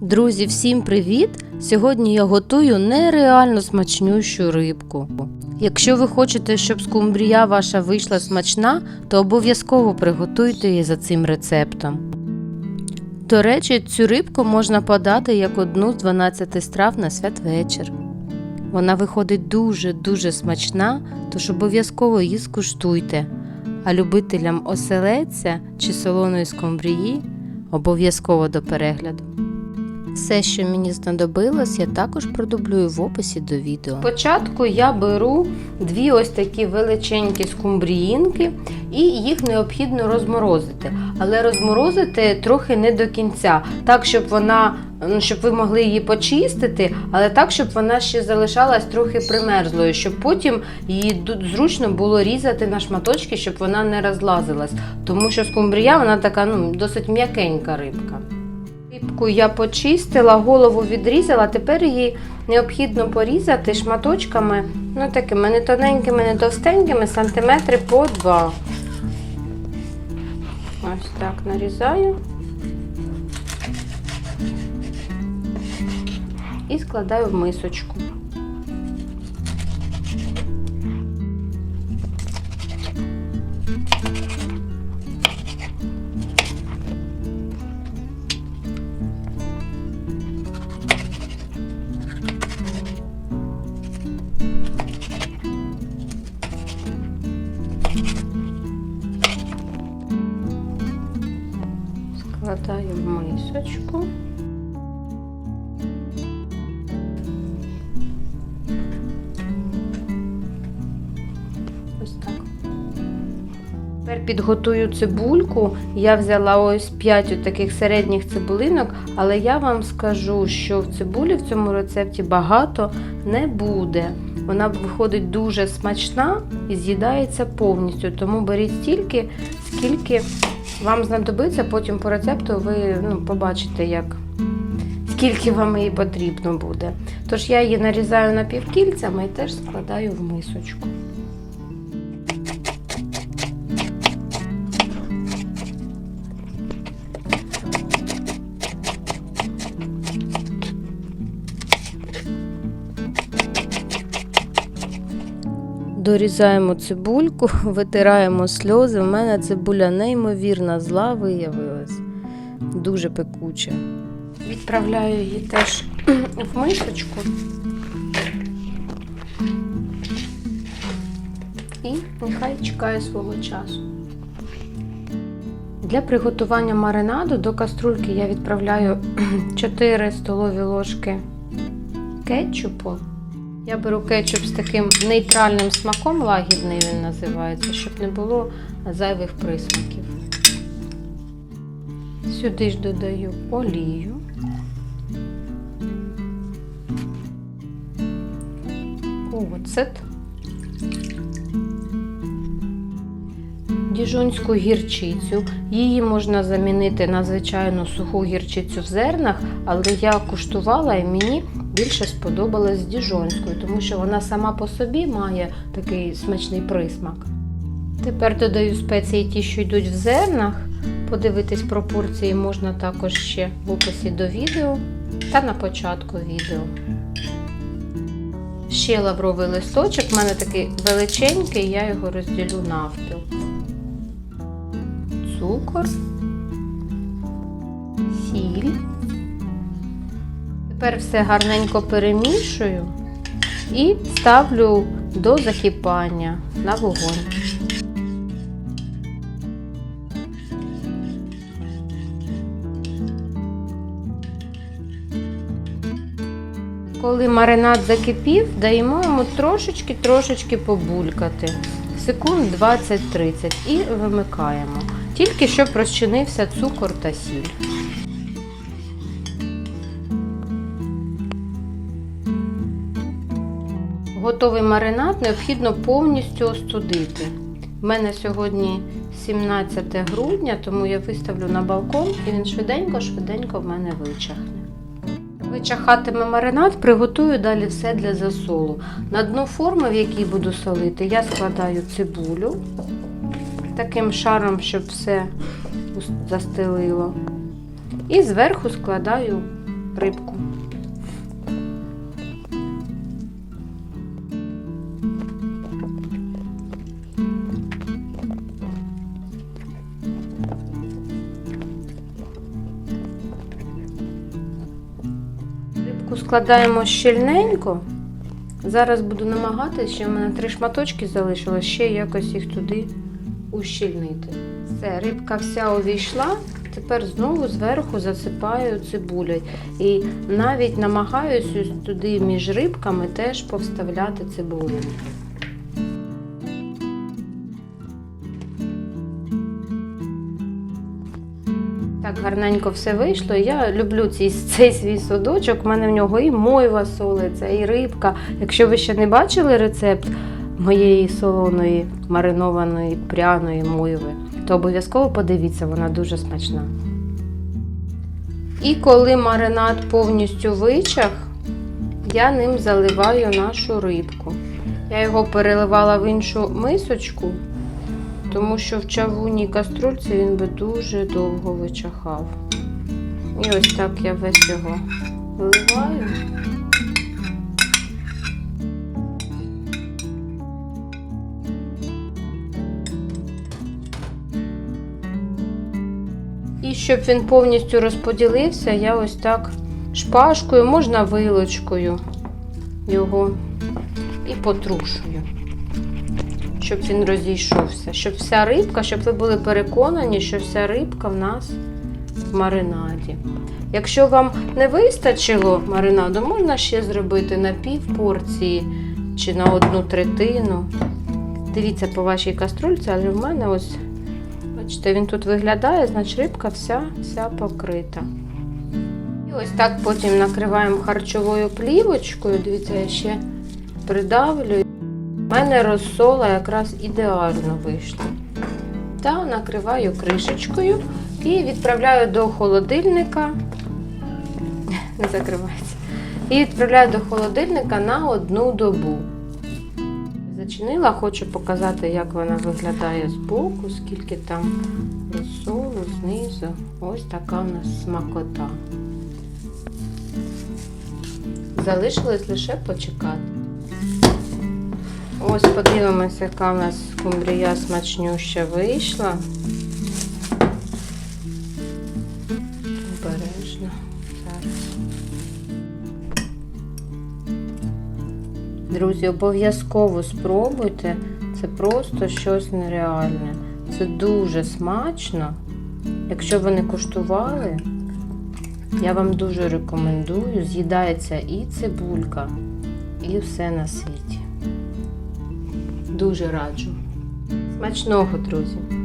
Друзі, всім привіт! Сьогодні я готую нереально смачнющу рибку. Якщо ви хочете, щоб скумбрія ваша вийшла смачна, то обов'язково приготуйте її за цим рецептом. До речі, цю рибку можна подати як одну з 12 страв на святвечір. Вона виходить дуже-дуже смачна, тож обов'язково її скуштуйте. А любителям оселедця чи солоної скумбрії обов'язково до перегляду. Все, що мені знадобилось, я також продублюю в описі до відео. Спочатку я беру дві ось такі величенькі скумбріїнки, і їх необхідно розморозити. Але розморозити трохи не до кінця, так, щоб вона, щоб ви могли її почистити, але так, щоб вона ще залишалась трохи примерзлою, щоб потім її зручно було різати на шматочки, щоб вона не розлазилась. Тому що скумбрія вона така ну, досить м'якенька рибка. Рибку я почистила, голову відрізала, тепер її необхідно порізати шматочками, ну такими не тоненькими, не товстенькими, сантиметри по два. Ось так нарізаю. І складаю в мисочку. В. Ось так. Тепер підготую цибульку. Я взяла ось 5 таких середніх цибулинок, але я вам скажу, що в цибулі в цьому рецепті багато не буде. Вона виходить дуже смачна і з'їдається повністю. Тому беріть стільки, скільки вам знадобиться, потім по рецепту ви ну, побачите, як, скільки вам її потрібно буде. Тож я її нарізаю напівкільцями і теж складаю в мисочку. Дорізаємо цибульку, витираємо сльози. У мене цибуля неймовірна зла виявилась. Дуже пекуча. Відправляю її теж в мисочку. І нехай чекає свого часу. Для приготування маринаду до каструльки я відправляю 4 столові ложки кетчупу. Я беру кетчуп з таким нейтральним смаком, лагідний він називається, щоб не було зайвих присмаків. Сюди ж додаю олію. Оцет. Діжонську гірчицю. Її можна замінити на звичайну суху гірчицю в зернах, але я куштувала і мені більше сподобалась діжонською, тому що вона сама по собі має такий смачний присмак. Тепер додаю спеції ті, що йдуть в зернах. Подивитись пропорції можна також ще в описі до відео та на початку відео. Ще лавровий листочок, в мене такий величенький, я його розділю навпіл. Цукор, сіль. Тепер все гарненько перемішую і ставлю до закипання на вогонь. Коли маринад закипів, даємо йому трошечки-трошечки побулькати. Секунд 20-30 і вимикаємо. Тільки щоб розчинився цукор та сіль. Готовий маринад необхідно повністю остудити. У мене сьогодні 17 грудня, тому я виставлю на балкон і він швиденько-швиденько в мене вичахне. Вичахатиме маринад, приготую далі все для засолу. На дно форми, в якій буду солити, я складаю цибулю таким шаром, щоб все застелило. І зверху складаю рибку. Складаємо щільненько. Зараз буду намагатися, ще в мене три шматочки залишилось, ще якось їх туди ущільнити. Все, рибка вся увійшла. Тепер знову зверху засипаю цибулею. І навіть намагаюся туди між рибками теж повставляти цибулю. Так гарненько все вийшло. Я люблю цей, цей свій садочок. У мене в нього і мойва солиться, і рибка. Якщо ви ще не бачили рецепт моєї солоної маринованої пряної мойви, то обов'язково подивіться, вона дуже смачна. І коли маринад повністю вичах, я ним заливаю нашу рибку. Я його переливала в іншу мисочку, тому що в чавунній каструльці він би дуже довго вичахав. І ось так я весь його виливаю. І щоб він повністю розподілився, я ось так шпажкою, можна вилочкою його і потрушую, щоб він розійшовся. Щоб вся рибка, щоб ви були переконані, що вся рибка в нас в маринаді. Якщо вам не вистачило маринаду, можна ще зробити на пів порції чи на одну третину. Дивіться по вашій каструльці, але в мене ось Бачите, він тут виглядає, значить рибка вся, вся покрита. І ось так потім накриваємо харчовою плівочкою. Дивіться, я ще придавлю. Мене розсола якраз ідеально вийшла. Та накриваю кришечкою і відправляю до холодильника. Не закривається. І відправляю до холодильника на одну добу. Зачинила, хочу показати, як вона виглядає збоку, скільки там розсолу знизу. Ось така у нас смакота. Залишилось лише почекати. Ось подивимося, яка у нас скумбрія смачнюща вийшла. Обережно. Зараз. Друзі, обов'язково спробуйте. Це просто щось нереальне. Це дуже смачно. Якщо ви не куштували, я вам дуже рекомендую. З'їдається і цибулька, і все на світі. Дуже раджу. Смачного, друзі!